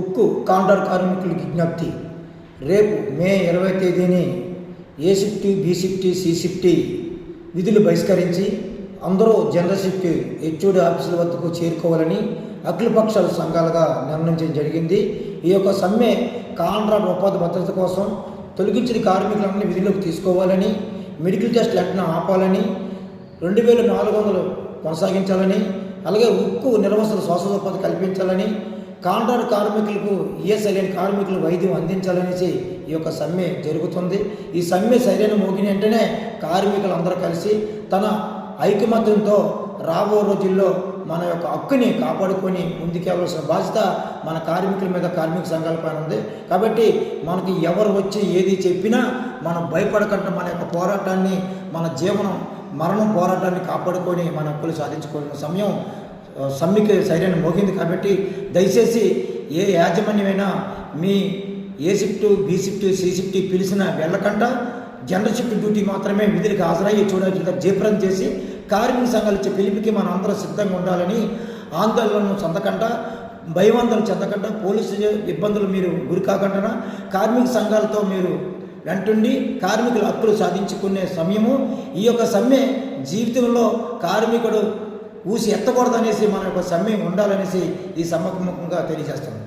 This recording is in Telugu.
ఉక్కు కాంట్రాక్ట్ కార్మికుల విజ్ఞప్తి. రేపు మే ఇరవై తేదీని A shift B shift C shift విధులు బహిష్కరించి అందరూ జనరల్ షిఫ్ట్ హెచ్ఓడి ఆఫీసుల వద్దకు చేరుకోవాలని అఖిలపక్షాల సంఘాలుగా నిర్ణయించడం జరిగింది. ఈ యొక్క సమ్మె కాంట్రాక్ట్ ఉపాధి భద్రత కోసం తొలగించిన కార్మికులన్నీ విధుల్లోకి తీసుకోవాలని మెడికల్ టెస్టులు వెంటనే ఆపాలని రెండు వేల నాలుగు వందలు కొనసాగించాలని అలాగే ఉక్కు నిర్వసన శ్వాసోపాధి కల్పించాలని కాంట్రాక్ట్ కార్మికులకు ఈఎస్ఐ కార్మికులు వైద్యం అందించాలనేసి ఈ యొక్క సమ్మె జరుగుతుంది. ఈ సమ్మె సరైన మోగిన వెంటనే కార్మికులు అందరూ కలిసి తన ఐకమత్యంతో రాబో రోజుల్లో మన యొక్క హక్కుని కాపాడుకొని ముందుకెళ్ళవలసిన బాధ్యత మన కార్మికుల మీద కార్మిక సంఘాల పైన ఉంది. కాబట్టి మనకి ఎవరు వచ్చి ఏది చెప్పినా మనం భయపడకుండా మన యొక్క పోరాటాన్ని మన జీవనం మరణం పోరాటాన్ని కాపాడుకొని మన హక్కులు సాధించుకోవాల్సిన సమయం సమ్మెకి సైరన్ మోగింది కాబట్టి దయచేసి ఏ యాజమాన్యమైనా మీ A shift B shift C shift పిలిచిన వెళ్ళకుండా జనరల్ షిఫ్ట్ డ్యూటీ మాత్రమే విధులకు హాజరయ్యి చూడాలి జీప్రం చేసి కార్మిక సంఘాలు ఇచ్చే పిలుపుకి మనం అందరం సిద్ధంగా ఉండాలని ఆందోళనను చెందకుండా భయవందలు చెందకుండా పోలీసు ఇబ్బందులు మీరు గురి కాకుండా కార్మిక సంఘాలతో మీరు వెంటుండి కార్మికుల హక్కులు సాధించుకునే సమయము. ఈ యొక్క సమ్మె జీవితంలో కార్మికుడు ఊసి ఎత్తకూడదనేసి మన యొక్క సమ్మె ఉండాలనేసి ఈ సమ్మకముఖంగా తెలియజేస్తుంది